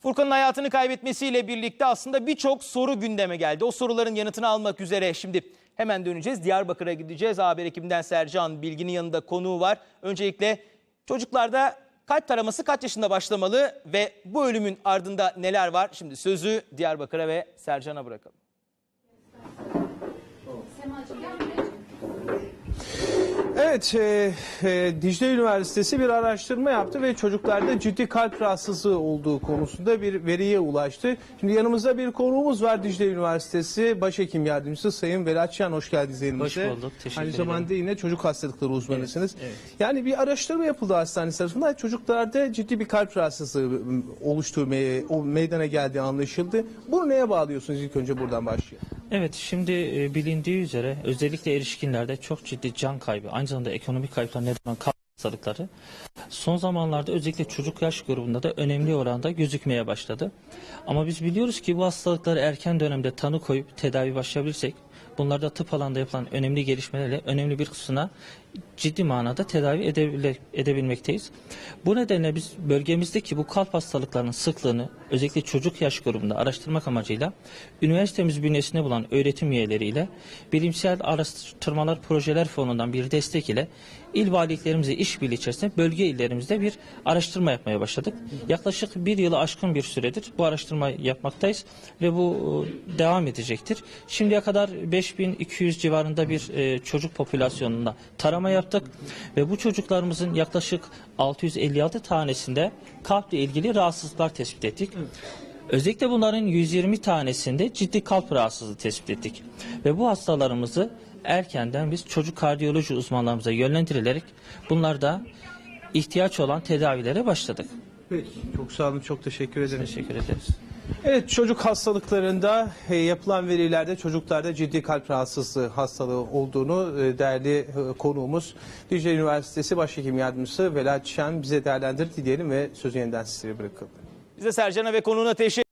Furkan'ın hayatını kaybetmesiyle birlikte aslında birçok soru gündeme geldi. O soruların yanıtını almak üzere şimdi hemen döneceğiz. Diyarbakır'a gideceğiz. Haber ekibinden Sercan Bilgin'in yanında konuğu var. Öncelikle çocuklarda kalp taraması kaç yaşında başlamalı ve bu ölümün ardında neler var? Şimdi sözü Diyarbakır'a ve Sercan'a bırakalım. Evet, e, e, Dicle Üniversitesi bir araştırma yaptı ve çocuklarda ciddi kalp rahatsızlığı olduğu konusunda bir veriye ulaştı. Şimdi yanımızda bir konuğumuz var Dicle Üniversitesi Başhekim Yardımcısı Sayın Şen. Hoş geldiniz yayınımıza. Hoş bulduk, teşekkür Aynı ederim. zamanda yine çocuk hastalıkları uzmanısınız. Yani bir araştırma yapıldı hastane tarafından. Çocuklarda ciddi bir kalp rahatsızlığı m, oluştuğu, me- o meydana geldiği anlaşıldı. Bunu neye bağlıyorsunuz ilk önce buradan başlayalım. Evet şimdi e, bilindiği üzere özellikle erişkinlerde çok ciddi can kaybı aynı zamanda ekonomik kayıplar neden olan kalp son zamanlarda özellikle çocuk yaş grubunda da önemli oranda gözükmeye başladı. Ama biz biliyoruz ki bu hastalıkları erken dönemde tanı koyup tedavi başlayabilirsek bunlarda tıp alanında yapılan önemli gelişmelerle önemli bir kısmına ciddi manada tedavi edebile- edebilmekteyiz. Bu nedenle biz bölgemizdeki bu kalp hastalıklarının sıklığını özellikle çocuk yaş grubunda araştırmak amacıyla üniversitemiz bünyesinde bulunan öğretim üyeleriyle bilimsel araştırmalar projeler fonundan bir destek ile il valiliklerimizle işbirliği içerisinde bölge illerimizde bir araştırma yapmaya başladık. Yaklaşık bir yılı aşkın bir süredir bu araştırmayı yapmaktayız ve bu e, devam edecektir. Şimdiye kadar 5200 civarında bir e, çocuk popülasyonunda tarama yaptık ve bu çocuklarımızın yaklaşık 656 tanesinde kalple ilgili rahatsızlıklar tespit ettik. Özellikle bunların 120 tanesinde ciddi kalp rahatsızlığı tespit ettik. Ve bu hastalarımızı erkenden biz çocuk kardiyoloji uzmanlarımıza yönlendirilerek bunlarda ihtiyaç olan tedavilere başladık. Peki. Çok sağ olun, çok teşekkür ederim. Teşekkür ederiz. Evet çocuk hastalıklarında e, yapılan verilerde çocuklarda ciddi kalp rahatsızlığı hastalığı olduğunu e, değerli e, konuğumuz Dicle Üniversitesi Başhekim Yardımcısı Velat Şen bize değerlendirdi diyelim ve sözü yeniden sizlere bırakalım. Bize Sercan'a ve konuğuna teşekkür